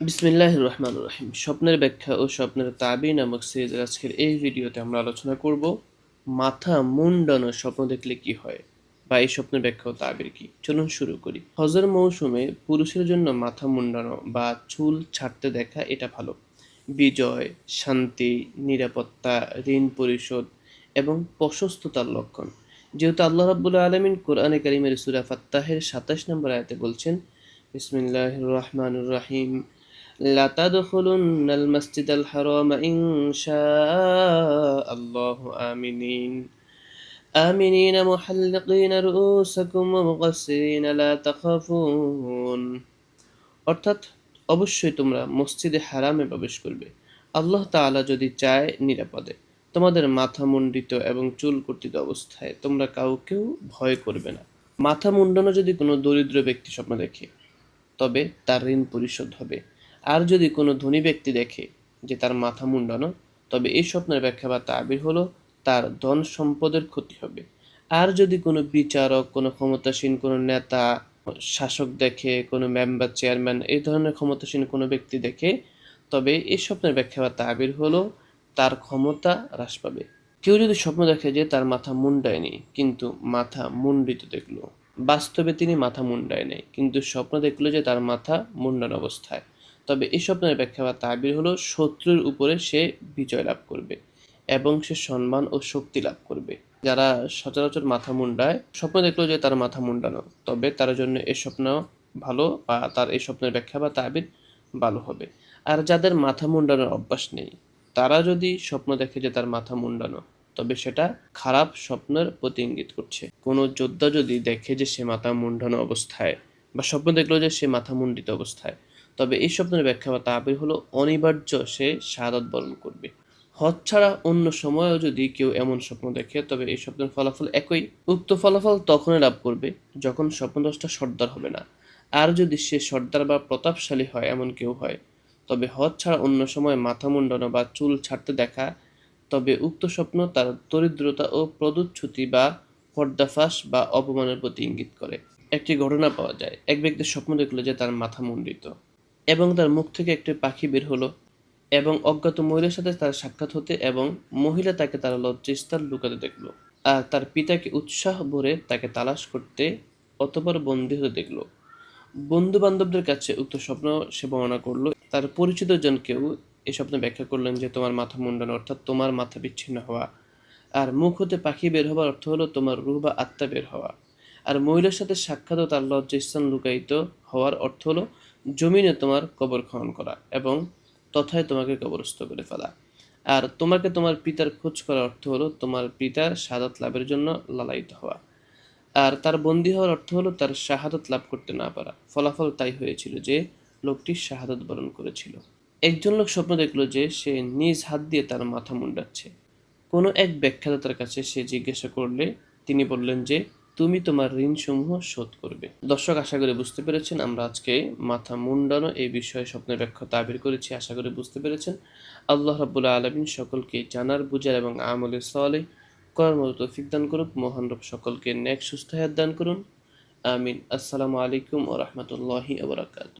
বিসমিল্লাহ রহমান রহিম স্বপ্নের ব্যাখ্যা ও স্বপ্নের তাবি নামক সিরিজের আজকের এই ভিডিওতে আমরা আলোচনা করব মাথা মুন্ডানো স্বপ্ন দেখলে কি হয় বা এই স্বপ্নের ব্যাখ্যা ও তাবির কি। চলুন শুরু করি। হজর মৌসুমে পুরুষের জন্য মাথা মুন্ডানো বা চুল ছাড়তে দেখা এটা ভালো। বিজয়, শান্তি, নিরাপত্তা, ঋণ পরিশোধ এবং প্রশস্ততার লক্ষণ। যেহেতু আল্লাহ রাব্বুল আলমিন কোরআনে কারিমের সুরা ফাত্তাহের সাতাশ নম্বর আয়াতে বলছেন বিসমিল্লাহ রহমান রাহিম لا تدخلن المسجد الحرام إن شاء الله آمنين آمنين محلقين رؤوسكم ومقصرين لا تخافون অর্থাৎ অবশ্যই তোমরা মসজিদে হারামে প্রবেশ করবে আল্লাহ তাআলা যদি চায় নিরাপদে তোমাদের মাথা মুন্ডিত এবং চুল কর্তিত অবস্থায় তোমরা কাউকেও ভয় করবে না মাথা মুন্ডানো যদি কোনো দরিদ্র ব্যক্তি স্বপ্ন দেখে তবে তার ঋণ পরিশোধ হবে আর যদি কোনো ধনী ব্যক্তি দেখে যে তার মাথা মুন্ডানো, তবে এই স্বপ্নের ব্যাখ্যা বা তাবির হলো তার ধন সম্পদের ক্ষতি হবে। আর যদি কোনো বিচারক, কোনো ক্ষমতাসীন, কোনো নেতা, শাসক দেখে, কোনো মেম্বার, চেয়ারম্যান এই ধরনের ক্ষমতাসীন কোনো ব্যক্তি দেখে, তবে এই স্বপ্নের ব্যাখ্যা বা তাবির হলো তার ক্ষমতা হ্রাস পাবে। কেউ যদি স্বপ্ন দেখে যে তার মাথা মুন্ডায়নি, কিন্তু মাথা মুন্ডিত দেখল, বাস্তবে তিনি মাথা মুন্ডায় নেই, কিন্তু স্বপ্ন দেখল যে তার মাথা মুন্ডান অবস্থায়। তবে এই স্বপ্নের ব্যাখ্যা বা তাবির হলো শত্রুর উপরে সে বিজয় লাভ করবে এবং সে সম্মান ও শক্তি লাভ করবে। যারা সচরাচর মাথা মুন্ডায় স্বপ্ন দেখল যে তার মাথা মুন্ডানো, তবে তার জন্য এই স্বপ্ন ভালো বা তার এই স্বপ্নের ব্যাখ্যা বা তাবির ভালো হবে। আর যাদের মাথা মুন্ডানোর অভ্যাস নেই, তারা যদি স্বপ্ন দেখে যে তার মাথা মুন্ডানো, তবে সেটা খারাপ স্বপ্নের প্রতি ইঙ্গিত করছে। কোনো যোদ্ধা যদি দেখে যে সে মাথা মুন্ডানো অবস্থায় বা স্বপ্ন দেখল যে সে মাথা মুন্ডিত অবস্থায় তবে এই স্বপ্নের ব্যাখ্যা বা তাবির হলো অনিবার্য সে শাহাদত বরণ করবে। হজ ছাড়া অন্য সময়ও যদি কেউ এমন স্বপ্ন দেখে, তবে এই স্বপ্নের ফলাফল একই। উক্ত ফলাফল তখনই লাভ করবে যখন স্বপ্নদশটা সর্দার হবে না। আর যদি সে সর্দার বা প্রতাপশালী হয়, এমন কেউ হয়, তবে হজ ছাড়া অন্য সময় মাথা মুন্ডানো বা চুল ছাড়তে দেখা, তবে উক্ত স্বপ্ন তার দরিদ্রতা ও প্রদুচ্ছুতি বা পর্দাফাস বা অপমানের প্রতি ইঙ্গিত করে। একটি ঘটনা পাওয়া যায়। এক ব্যক্তির স্বপ্ন দেখল যে তার মাথা মুন্ডিত। এবং তার মুখ থেকে একটি পাখি বের হলো এবং অজ্ঞাত মহিলার সাথে তার সাক্ষাৎ হতে এবং মহিলা তাকে তার লজ্জাস্থান লুকাতে দেখল আর তার পিতাকে উৎসাহ ভরে তাকে তালাশ করতে অতপর বন্দী হতে দেখল। বন্ধু বান্ধবদের কাছে উক্ত স্বপ্ন সে বর্ণনা করল। তার পরিচিত জন কেউ এই স্বপ্ন ব্যাখ্যা করলেন যে, তোমার মাথা মুন্ডানো, অর্থাৎ তোমার মাথা বিচ্ছিন্ন হওয়া। আর মুখ হতে পাখি বের হওয়ার অর্থ হলো তোমার রুহ বা আত্মা বের হওয়া। আর মহিলার সাথে সাক্ষাৎ ও তার লজ্জাস্থান লুকায়িত হওয়ার অর্থ হলো জমিনে তোমার কবর খনন করা এবং তথায় তোমাকে কবরস্থ করে ফেলা। আর তোমাকে তোমার পিতার খোঁজ করার অর্থ হলো তোমার পিতার শাহাদত লাভের জন্য লালায়িত হওয়া। আর তার বন্দী হওয়ার অর্থ হলো তার শাহাদত লাভ করতে না পারা। ফলাফল তাই হয়েছিল যে লোকটি শাহাদত বরণ করেছিল। একজন লোক স্বপ্ন দেখল যে সে নিজ হাত দিয়ে তার মাথা মুন্ডাচ্ছে। কোনো এক ব্যাখ্যাদাতার কাছে সে জিজ্ঞাসা করলে তিনি বললেন যে তুমি তোমার ঋণসমূহ শোধ করবে। দর্শক, আশা করে বুঝতে পেরেছেন, আমরা আজকে মাথা মুন্ডানো এই বিষয়ে স্বপ্নের ব্যাখ্যা তাবির করেছি, আশা করে বুঝতে পেরেছেন। আল্লাহ রাবুল্লাহ আলমিন সকলকে জানার, বুঝার এবং আমলে সলে করার মতো তৌফিক দান করুক, মহান রব সকলকে ন্যাক সুস্থ হাত দান করুন। আমিন। আসসালামু আলাইকুম ও রহমতুল্লাহি আবরাকাত